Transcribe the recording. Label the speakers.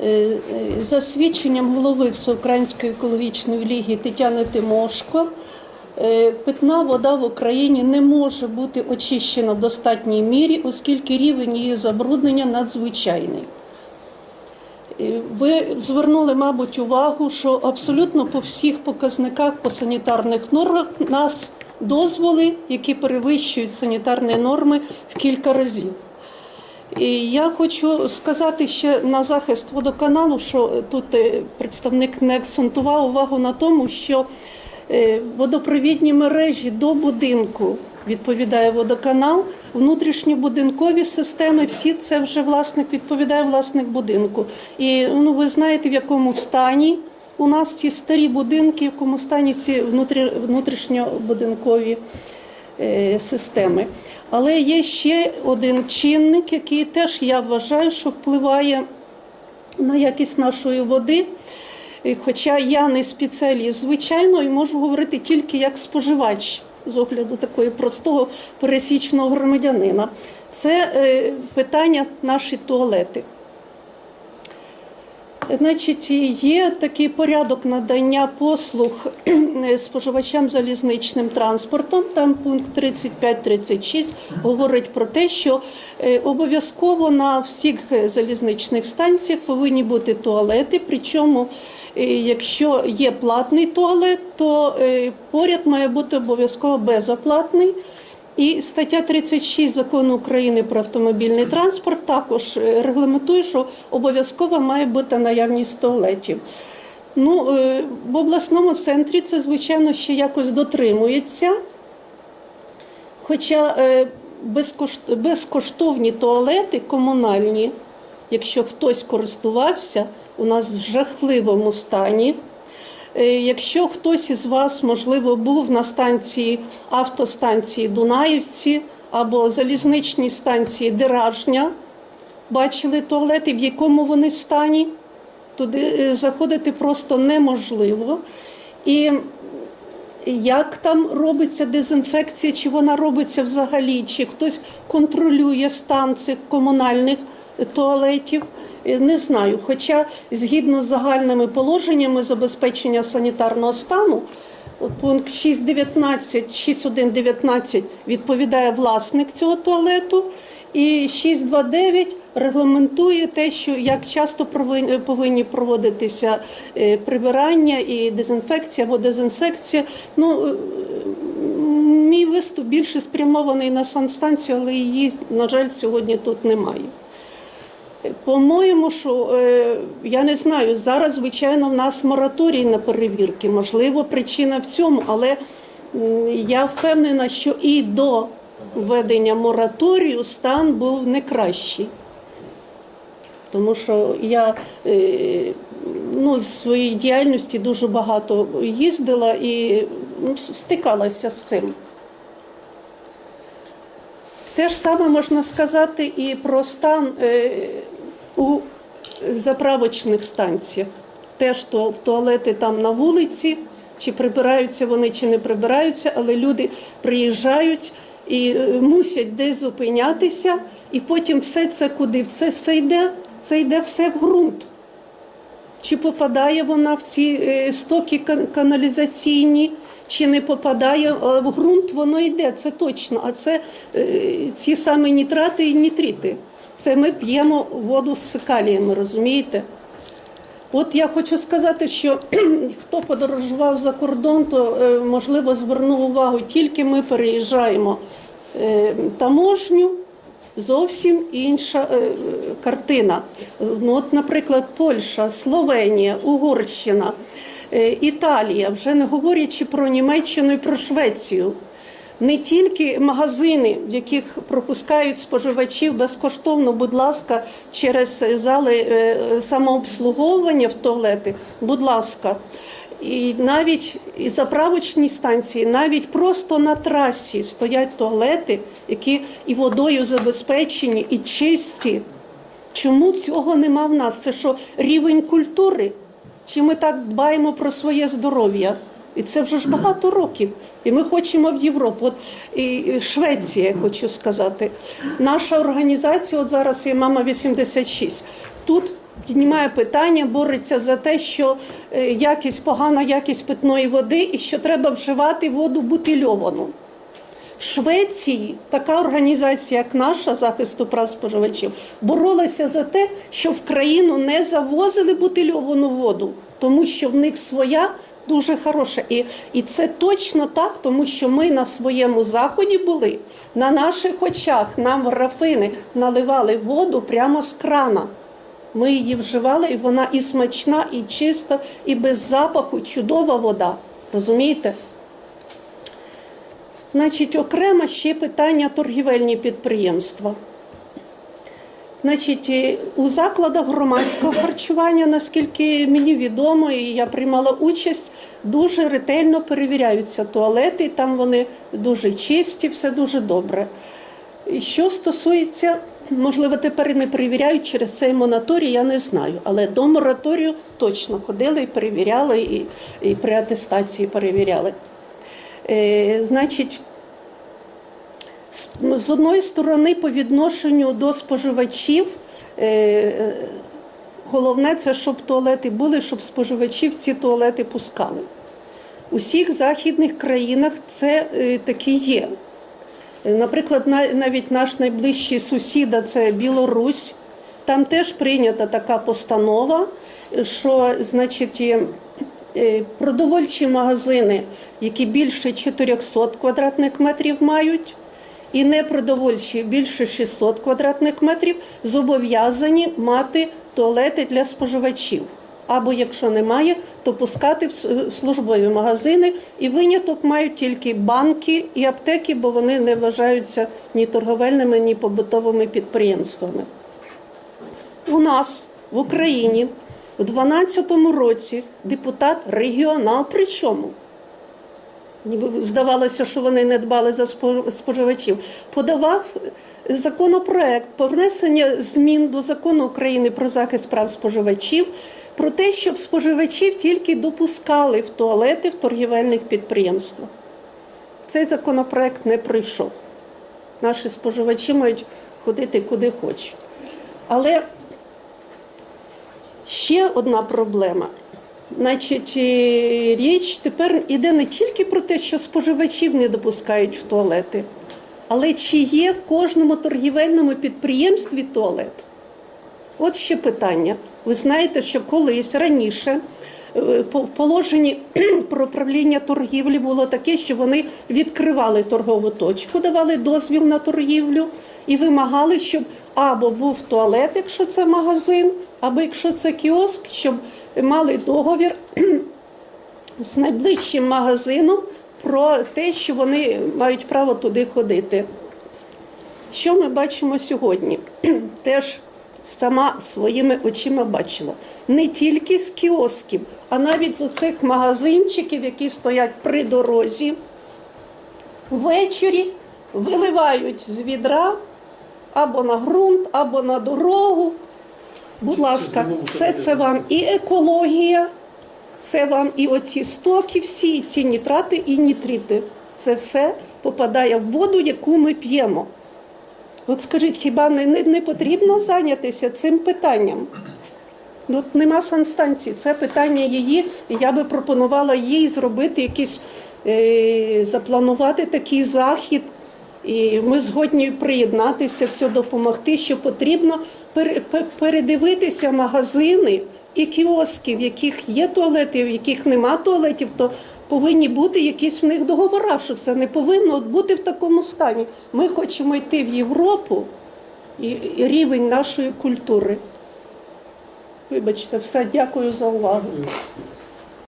Speaker 1: Е, е, За свідченням голови Всеукраїнської екологічної ліги Тетяни Тимошко, е, питна вода в Україні не може бути очищена в достатній мірі, оскільки рівень її забруднення надзвичайний. Ви звернули, мабуть, увагу, що абсолютно по всіх показниках по санітарних нормах нас дозволи, які перевищують санітарні норми в кілька разів. І я хочу сказати ще на захист водоканалу, що тут е, представник не акцентував увагу на тому, що е, водопровідні мережі до будинку відповідає водоканал, внутрішньобудинкові системи, всі це вже власник відповідає власник будинку. І ну, ви знаєте, в якому стані у нас ці старі будинки, в якому стані ці внутрі, внутрішньобудинкові системи. Але є ще один чинник, який теж я вважаю, що впливає на якість нашої води. Хоча я не спеціаліст, звичайно, і можу говорити тільки як споживач з огляду такої простого пересічного громадянина. Це е, питання наші туалети. Значить, є такий порядок надання послуг споживачам залізничним транспортом. Там пункт 35-36 говорить про те, що е, обов'язково на всіх залізничних станціях повинні бути туалети. Причому, е, якщо є платний туалет, то е, поряд має бути обов'язково безоплатний. І стаття 36 закону України про автомобільний транспорт також е, регламентує, що обов'язково має бути наявність туалетів. Ну, е, в обласному центрі це, звичайно, ще якось дотримується. Хоча е, безкоштовні туалети комунальні, якщо хтось користувався, у нас в жахливому стані. Е, Якщо хтось із вас, можливо, був на станції автостанції Дунаївці або залізничній станції Деражня, бачили туалети, в якому вони стані, туди е, заходити просто неможливо. І як там робиться дезінфекція, чи вона робиться взагалі, чи хтось контролює стан цих комунальних туалетів. е, Не знаю. Хоча згідно з загальними положеннями забезпечення санітарного стану, пункт 6.19, 6.1.19 відповідає власник цього туалету, і 6.2.9 регламентує те, що як часто повинні проводитися е, прибирання і дезінфекція або дезінсекція. Ну, е, Мій виступ більше спрямований на санстанцію, але її, на жаль, сьогодні тут немає. По-моєму, що е, я не знаю, зараз, звичайно, в нас мораторій на перевірки. Можливо, причина в цьому, але я впевнена, що і до введення мораторію стан був не кращий. Тому що я е, ну, з своєї діяльності дуже багато їздила і ну, стикалася з цим. Те ж саме можна сказати і про стан е, у заправочних станціях. Теж то в туалети там на вулиці, чи прибираються вони, чи не прибираються, але люди приїжджають і е, мусять десь зупинятися, і потім все це куди? Це все йде, це йде все в ґрунт. Чи попадає вона в ці е, стоки каналізаційні, чи не попадає А в ґрунт, воно йде, це точно. А це е, ці самі нітрати і нітрити. Це ми п'ємо воду з фекаліями, розумієте? От я хочу сказати, що хто подорожував за кордон, то е, можливо звернув увагу, тільки ми переїжджаємо таможню, зовсім інша е, картина. Ну, от, наприклад, Польща, Словенія, Угорщина, е, Італія, вже не говорячи про Німеччину і про Швецію. Не тільки магазини, в яких пропускають споживачів безкоштовно, будь ласка, через зали е, самообслуговування в туалети, будь ласка. І навіть і заправочні станції, навіть просто на трасі стоять туалети, які і водою забезпечені, і чисті. Чому цього нема в нас? Це що рівень культури? Чи ми так дбаємо про своє здоров'я? І це вже ж багато років. І ми хочемо в Європу. От і Швеція, хочу сказати. Наша організація, от зараз є мама 86. Тут піднімає питання, бореться за те, що е, якість погана якість питної води і що треба вживати воду бутильовану. В Швеції така організація, як наша захисту прав споживачів, боролася за те, що в країну не завозили бутильовану воду, тому що в них своя дуже хороша. І, і це точно так, тому що ми на своєму заході були, на наших очах нам в рафини наливали воду прямо з крана. Ми її вживали, і вона і смачна, і чиста, і без запаху, чудова вода. Розумієте? Значить, окремо ще питання торгівельні підприємства. Значить, у закладах громадського харчування, наскільки мені відомо, і я приймала участь, дуже ретельно перевіряються туалети, там вони дуже чисті, все дуже добре. Що стосується, можливо, тепер і не перевіряють через цей монаторій, я не знаю. Але до мораторію точно ходили і перевіряли, і, і при атестації перевіряли. Е, значить, з- з одної сторони, по відношенню до споживачів, е, головне це, щоб туалети були, щоб споживачів ці туалети пускали. У всіх західних країнах це е, таки є. Наприклад, на- навіть наш найближчий сусід, це Білорусь, там теж прийнята така постанова, що значить. е, Продовольчі магазини, які більше 400 квадратних метрів мають, і непродовольчі більше 600 квадратних метрів, зобов'язані мати туалети для споживачів. Або якщо немає, то пускати в службові магазини. І виняток мають тільки банки і аптеки, бо вони не вважаються ні торговельними, ні побутовими підприємствами. У нас в Україні у 2012 році депутат регіонал, причому здавалося, що вони не дбали за споживачів, подавав законопроект про внесення змін до закону України про захист прав споживачів, про те, щоб споживачів тільки допускали в туалети в торгівельних підприємствах. Цей законопроект не пройшов. Наші споживачі мають ходити куди хочуть. Але ще одна проблема. Значить, е, річ тепер іде не тільки про те, що споживачів не допускають в туалети, але чи є в кожному торгівельному підприємстві туалет? От ще питання. Ви знаєте, що колись раніше е, в положенні про управління торгівлі було таке, що вони відкривали торгову точку, давали дозвіл на торгівлю і вимагали, щоб або був туалет, якщо це магазин, або якщо це кіоск, щоб мали договір з найближчим магазином про те, що вони мають право туди ходити. Що ми бачимо сьогодні? Теж сама своїми очима бачила. Не тільки з кіосків, а навіть з оцих магазинчиків, які стоять при дорозі, ввечері виливають з відра або на ґрунт, або на дорогу. Будь ласка, все це вам і екологія, це вам і оці стоки, всі, і ці нітрати і нітрити. Це все попадає в воду, яку ми п'ємо. От скажіть, хіба не, не, не потрібно зайнятися цим питанням? Ну, нема санстанції, це питання її, і я би пропонувала їй зробити якийсь, е, запланувати такий захід. І ми згодні приєднатися, все допомогти, що потрібно пере- пе- передивитися магазини і кіоски, в яких є туалети, в яких нема туалетів, то повинні бути якісь в них договори, що це не повинно бути в такому стані. Ми хочемо йти в Європу і, рівень нашої культури. Вибачте, все, дякую за увагу.